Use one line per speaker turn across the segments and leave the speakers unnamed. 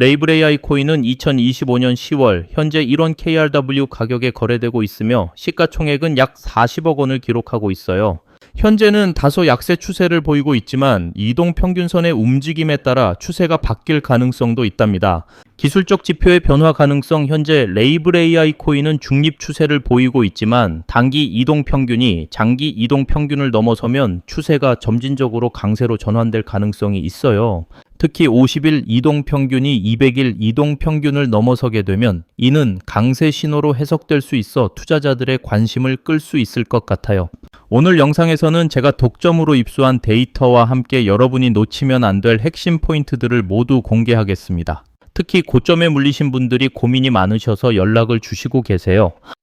레이블 AI 코인은 2025년 10월 현재 1원 KRW 가격에 거래되고 있으며 시가총액은 약 40억 원을 기록하고 있어요. 현재는 다소 약세 추세를 보이고 있지만 이동 평균선의 움직임에 따라 추세가 바뀔 가능성도 있답니다. 기술적 지표의 변화 가능성 현재 레이블 AI 코인은 중립 추세를 보이고 있지만 단기 이동 평균이 장기 이동 평균을 넘어서면 추세가 점진적으로 강세로 전환될 가능성이 있어요. 특히 50일 이동 평균이 200일 이동 평균을 넘어서게 되면 이는 강세 신호로 해석될 수 있어 투자자들의 관심을 끌 수 있을 것 같아요. 오늘 영상에서는 제가 독점으로 입수한 데이터와 함께 여러분이 놓치면 안 될 핵심 포인트들을 모두 공개하겠습니다. 특히 고점에 물리신 분들이 고민이 많으셔서 연락을 주시고 계세요.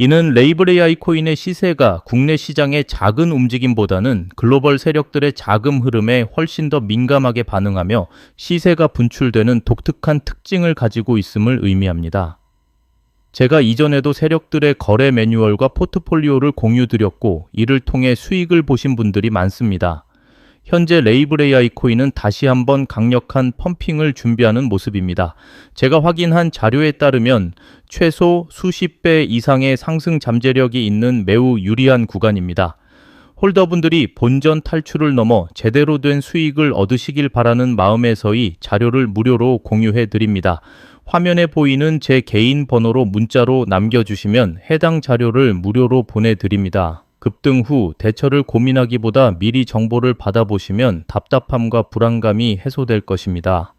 이는 레이블 AI 코인의 시세가 국내 시장의 작은 움직임보다는 글로벌 세력들의 자금 흐름에 훨씬 더 민감하게 반응하며 시세가 분출되는 독특한 특징을 가지고 있음을 의미합니다. 제가 이전에도 세력들의 거래 매뉴얼과 포트폴리오를 공유드렸고 이를 통해 수익을 보신 분들이 많습니다. 현재 레이블 AI 코인은 다시 한번 강력한 펌핑을 준비하는 모습입니다. 제가 확인한 자료에 따르면 최소 수십 배 이상의 상승 잠재력이 있는 매우 유리한 구간입니다. 홀더분들이 본전 탈출을 넘어 제대로 된 수익을 얻으시길 바라는 마음에서의 자료를 무료로 공유해 드립니다. 화면에 보이는 제 개인 번호로 문자로 남겨주시면 해당 자료를 무료로 보내드립니다. 급등 후 대처를 고민하기보다 미리 정보를 받아보시면 답답함과 불안감이 해소될 것입니다.